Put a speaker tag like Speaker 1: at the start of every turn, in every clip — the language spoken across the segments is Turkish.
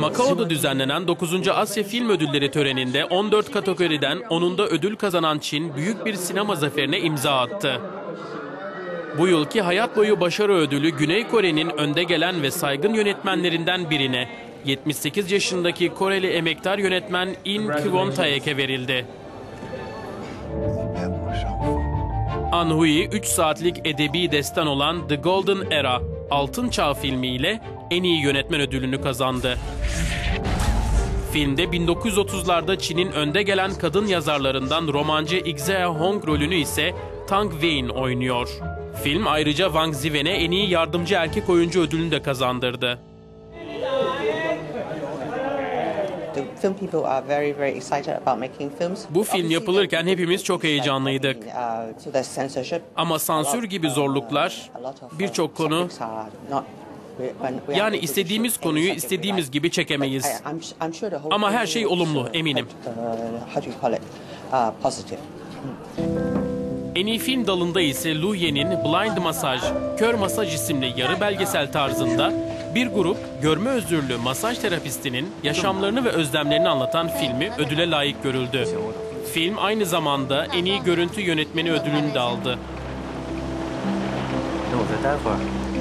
Speaker 1: Makao'da düzenlenen 9. Asya Film Ödülleri töreninde 14 kategoriden 10'unda ödül kazanan Çin büyük bir sinema zaferine imza attı. Bu yılki Hayat Boyu Başarı Ödülü Güney Kore'nin önde gelen ve saygın yönetmenlerinden birine 78 yaşındaki Koreli emektar yönetmen In Kwon Taek'e verildi. Anhui 3 saatlik edebi destan olan The Golden Era, Altın Çağ filmiyle en iyi yönetmen ödülünü kazandı. Filmde 1930'larda Çin'in önde gelen kadın yazarlarından romancı Ixia Hong rolünü ise Tang Wein oynuyor. Film ayrıca Wang Ziwen'e en iyi yardımcı erkek oyuncu ödülünü de kazandırdı. Bu film yapılırken hepimiz çok heyecanlıydık.
Speaker 2: Uh.
Speaker 1: Ama sansür gibi zorluklar,
Speaker 2: lot of, uh,
Speaker 1: birçok konu yani istediğimiz konuyu istediğimiz gibi çekemeyiz. Ama her şey olumlu, eminim.
Speaker 2: uh? Uh.
Speaker 1: En iyi film dalında ise Lu Yen'in Blind Masaj, Kör Masaj isimli yarı belgesel tarzında bir grup görme özürlü masaj terapistinin yaşamlarını ve özlemlerini anlatan filmi ödüle layık görüldü. Film aynı zamanda en iyi görüntü yönetmeni ödülünü de aldı.
Speaker 3: 那我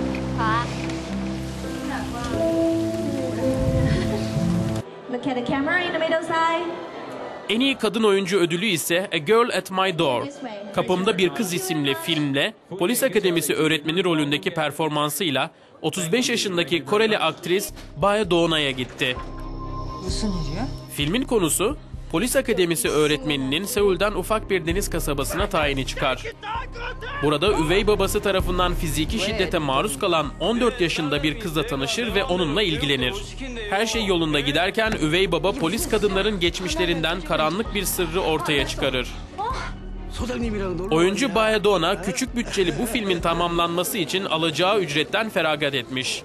Speaker 4: Look at the camera in the middle side.
Speaker 1: En iyi kadın oyuncu ödülü ise A Girl at My Door. Kapımda Bir Kız isimli filmle Polis Akademisi öğretmeni rolündeki performansıyla 35 yaşındaki Koreli aktris Bae Doona'ya gitti. Filmin konusu Polis Akademisi öğretmeninin Seul'den ufak bir deniz kasabasına tayini çıkar. Burada üvey babası tarafından fiziki şiddete maruz kalan 14 yaşında bir kızla tanışır ve onunla ilgilenir. Her şey yolunda giderken üvey baba polis kadınların geçmişlerinden karanlık bir sırrı ortaya çıkarır. Oyuncu Baedona küçük bütçeli bu filmin tamamlanması için alacağı ücretten feragat etmiş.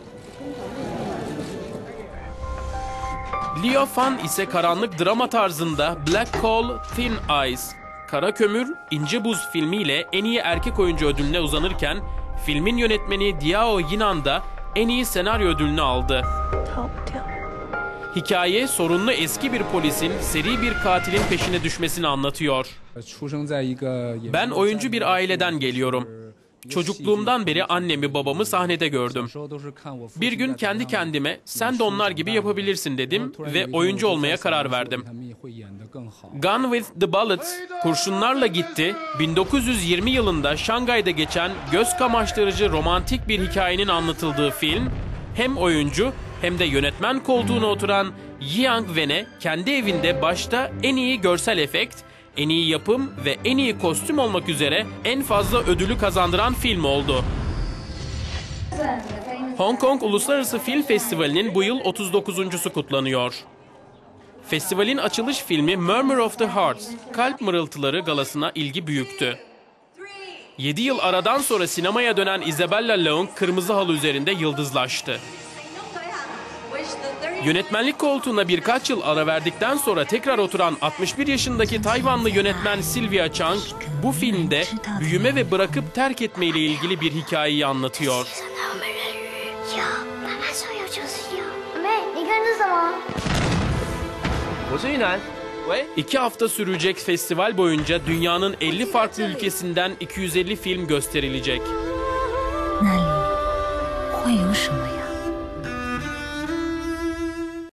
Speaker 1: Leo Fan ise karanlık drama tarzında Black Coal, Thin Eyes, Kara Kömür, İnce Buz filmiyle en iyi erkek oyuncu ödülüne uzanırken filmin yönetmeni Diao Yinan da en iyi senaryo ödülünü aldı. Hikaye sorunlu eski bir polisin seri bir katilin peşine düşmesini anlatıyor. Ben oyuncu bir aileden geliyorum. Çocukluğumdan beri annemi babamı sahnede gördüm. Bir gün kendi kendime sen de onlar gibi yapabilirsin dedim ve oyuncu olmaya karar verdim. Gone with the Bullets kurşunlarla gitti. 1920 yılında Şangay'da geçen göz kamaştırıcı romantik bir hikayenin anlatıldığı film hem oyuncu hem de yönetmen koltuğuna oturan Yang Wen'e kendi evinde başta en iyi görsel efekt, en iyi yapım ve en iyi kostüm olmak üzere en fazla ödülü kazandıran film oldu. Hong Kong Uluslararası Film Festivali'nin bu yıl 39.sü kutlanıyor. Festivalin açılış filmi Murmur of the Hearts, Kalp Mırıltıları galasına ilgi büyüktü. 7 yıl aradan sonra sinemaya dönen Isabella Leung kırmızı halı üzerinde yıldızlaştı. Yönetmenlik koltuğuna birkaç yıl ara verdikten sonra tekrar oturan 61 yaşındaki Tayvanlı yönetmen Sylvia Chang bu filmde büyüme ve bırakıp terk etme ile ilgili bir hikayeyi anlatıyor. İki hafta sürecek festival boyunca dünyanın 50 farklı ülkesinden 250 film gösterilecek. 那里会有什么？